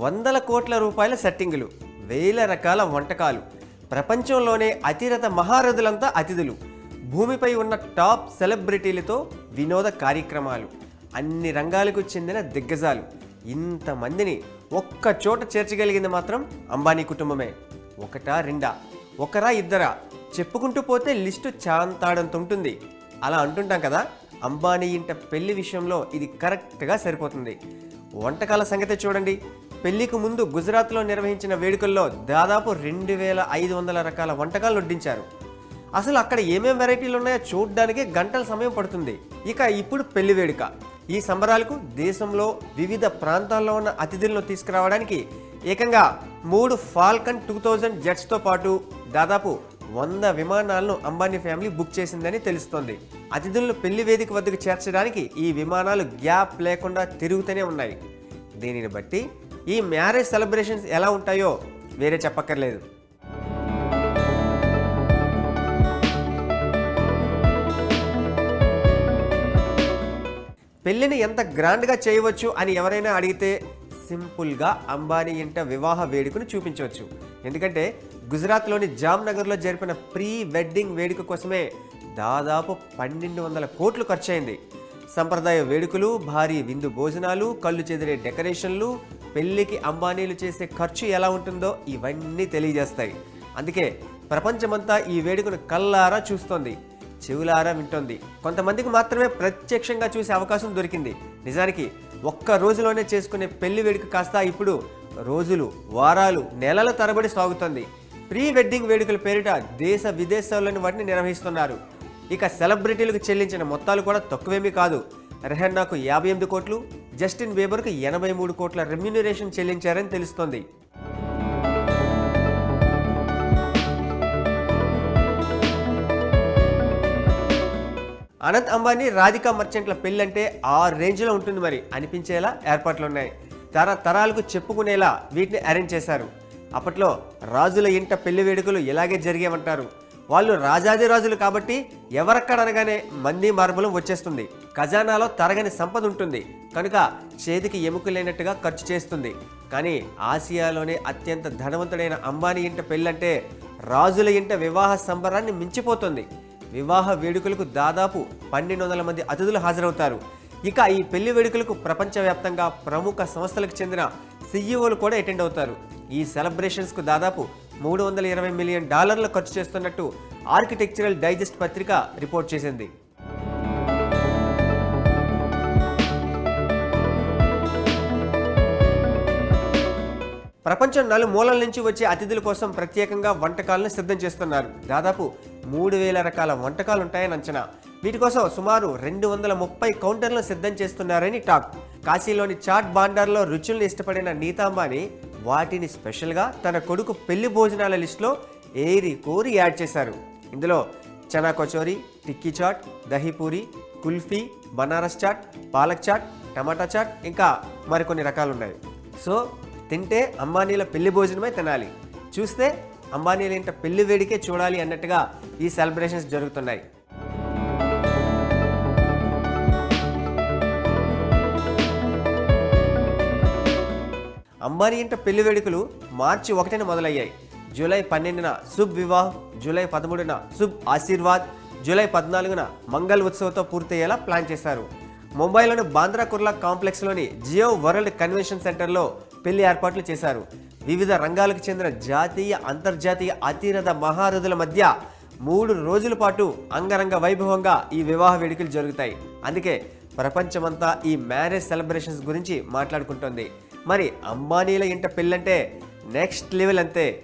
వందల కోట్ల రూపాయల సెట్టింగులు వేల రకాల వంటకాలు ప్రపంచంలోనే అతిరథ మహారథులంతా అతిథులు. భూమిపై ఉన్న టాప్ సెలబ్రిటీలతో వినోద కార్యక్రమాలు అన్ని రంగాలకు చెందిన దిగ్గజాలు. ఇంతమందిని ఒక్క చోట చేర్చగలిగింది మాత్రం అంబానీ కుటుంబమే. ఒకటా రెండా ఒకరా ఇద్దరా? చెప్పుకుంటూ పోతే లిస్టు చాంతాడంత ఉంటుంది. అలా అంటుంటాం కదా అంబానీ ఇంట పెళ్ళి విషయంలో ఇది కరెక్ట్గా సరిపోతుంది. వంటకాల సంగతి చూడండి. పెళ్ళికి ముందు గుజరాత్లో నిర్వహించిన వేడుకల్లో దాదాపు రెండు వేల ఐదు వందల రకాల వంటకాలు వడ్డించారు అసలు అక్కడ ఏమేం వెరైటీలు ఉన్నాయో చూడడానికి గంటల సమయం పడుతుంది. ఇక ఇప్పుడు పెళ్ళి వేడుక. ఈ సంబరాలకు దేశంలో వివిధ ప్రాంతాల్లో ఉన్న అతిథులను తీసుకురావడానికి ఏకంగా మూడు ఫాల్కన్ టూ థౌజండ్ జెట్స్తో పాటు దాదాపు వంద విమానాలను అంబానీ ఫ్యామిలీ బుక్ చేసిందని తెలుస్తోంది. అతిథులను పెళ్ళి వేదిక వద్దకు చేర్చడానికి ఈ విమానాలు గ్యాప్ లేకుండా తిరుగుతూనే ఉన్నాయి. దీనిని బట్టి ఈ మ్యారేజ్ సెలబ్రేషన్స్ ఎలా ఉంటాయో వేరే చెప్పక్కర్లేదు. పెళ్ళిని ఎంత గ్రాండ్గా చేయవచ్చు అని ఎవరైనా అడిగితే సింపుల్గా అంబానీ ఇంట వివాహ వేడుకను చూపించవచ్చు. ఎందుకంటే గుజరాత్లోని జామ్నగర్లో జరిపిన ప్రీ వెడ్డింగ్ వేడుక కోసమే దాదాపు పన్నెండు వందల కోట్లు ఖర్చయింది. సంప్రదాయ వేడుకలు భారీ విందు భోజనాలు కళ్ళు చెదిరే డెకరేషన్లు పెళ్ళికి అంబానీలు చేసే ఖర్చు ఎలా ఉంటుందో ఇవన్నీ తెలియజేస్తాయి. అందుకే ప్రపంచమంతా ఈ వేడుకను కల్లారా చూస్తోంది చెవులారా వింటోంది. కొంతమందికి మాత్రమే ప్రత్యక్షంగా చూసే అవకాశం దొరికింది. నిజానికి ఒక్క రోజులోనే చేసుకునే పెళ్ళి వేడుక కాస్త ఇప్పుడు రోజులు వారాలు నెలల తరబడి సాగుతోంది. ప్రీ వెడ్డింగ్ వేడుకల పేరిట దేశ విదేశాల్లోని వాటిని నిర్వహిస్తున్నారు. ఇక సెలబ్రిటీలకు చెల్లించిన మొత్తాలు కూడా తక్కువేమీ కాదు. రెహన్నాకు యాభై ఎనిమిది కోట్లు జస్టిన్ బీబర్కు ఎనభై మూడు కోట్ల రెమ్యూనరేషన్ చెల్లించారని తెలుస్తోంది. అనంత్ అంబానీ రాధికా మర్చెంట్ల పెళ్ళంటే ఆ రేంజ్లో ఉంటుంది మరి అనిపించేలా ఏర్పాట్లు ఉన్నాయి తరతరాలకు చెప్పుకునేలా వీటిని అరేంజ్ చేశారు. అప్పట్లో రాజుల ఇంట పెళ్ళి వేడుకలు ఇలాగే జరిగేవంటారు. వాళ్ళు రాజాది రాజులు కాబట్టి ఎవరక్కడనగానే మంది మార్బలం వచ్చేస్తుంది. ఖజానాలో తరగని సంపద ఉంటుంది. కనుక చేతికి ఎముక లేనట్టుగా ఖర్చు చేస్తుంది. కానీ ఆసియాలోనే అత్యంత ధనవంతుడైన అంబానీ ఇంట పెళ్ళంటే రాజుల ఇంట వివాహ సంబరాన్ని మించిపోతుంది. వివాహ వేడుకలకు దాదాపు పన్నెండు వందల మంది అతిథులు హాజరవుతారు. ఇక ఈ పెళ్ళి వేడుకలకు ప్రపంచవ్యాప్తంగా ప్రముఖ సంస్థలకు చెందిన సీఈఓలు కూడా అటెండ్ అవుతారు. ఈ సెలబ్రేషన్స్కు దాదాపు మూడు వందల ఇరవై మిలియన్ డాలర్లు ఖర్చు చేస్తున్నట్టు ఆర్కిటెక్చరల్ డైజెస్ట్ పత్రిక రిపోర్ట్ చేసింది. ప్రపంచం నలుమూలల నుంచి వచ్చే అతిథుల కోసం ప్రత్యేకంగా వంటకాలను సిద్ధం చేస్తున్నారు. దాదాపు మూడు వేల రకాల వంటకాలు ఉంటాయని అంచనా. వీటి కోసం సుమారు రెండు వందల ముప్పై కౌంటర్లను సిద్ధం చేస్తున్నారని టాక్. కాశీలోని చాట్ బాండార్లో రుచుల్ని ఇష్టపడిన నీతాంబాని వాటిని స్పెషల్గా తన కొడుకు పెళ్ళి భోజనాల లిస్టులో ఏరి కోరి యాడ్ చేశారు. ఇందులో చనా కచోరీ టిక్కీ చాట్ దహీపూరి కుల్ఫీ బనారస్ చాట్ పాలక్ చాట్ టమాటా చాట్ ఇంకా మరికొన్ని రకాలు ఉన్నాయి సో తింటే అంబానీల పెళ్ళి భోజనమే తినాలి. చూస్తే అంబానీల ఇంట పెళ్ళి వేడికే చూడాలి అన్నట్టుగా ఈ సెలబ్రేషన్స్ జరుగుతున్నాయి. అంబానీ ఇంట పెళ్ళి వేడుకలు మార్చి ఒకటిన మొదలయ్యాయి. జూలై పన్నెండున శుభ్ వివాహ్ జూలై పదమూడున శుభ్ ఆశీర్వాద్ జూలై పద్నాలుగున మంగళ ఉత్సవ్తో పూర్తయ్యేలా ప్లాన్ చేశారు. ముంబైలోని బాంద్రా కుర్లా కాంప్లెక్స్లోని జియో వరల్డ్ కన్వెన్షన్ సెంటర్లో పెళ్ళి ఏర్పాట్లు చేశారు. వివిధ రంగాలకు చెందిన జాతీయ అంతర్జాతీయ అతిరథ మహారథుల మధ్య మూడు రోజుల పాటు అంగరంగ వైభవంగా ఈ వివాహ వేడుకలు జరుగుతాయి. అందుకే ప్రపంచమంతా ఈ మ్యారేజ్ సెలబ్రేషన్స్ గురించి మాట్లాడుకుంటోంది. మరి అంబానీల ఇంట పెళ్ళంటే నెక్స్ట్ లెవెల్ అంతే.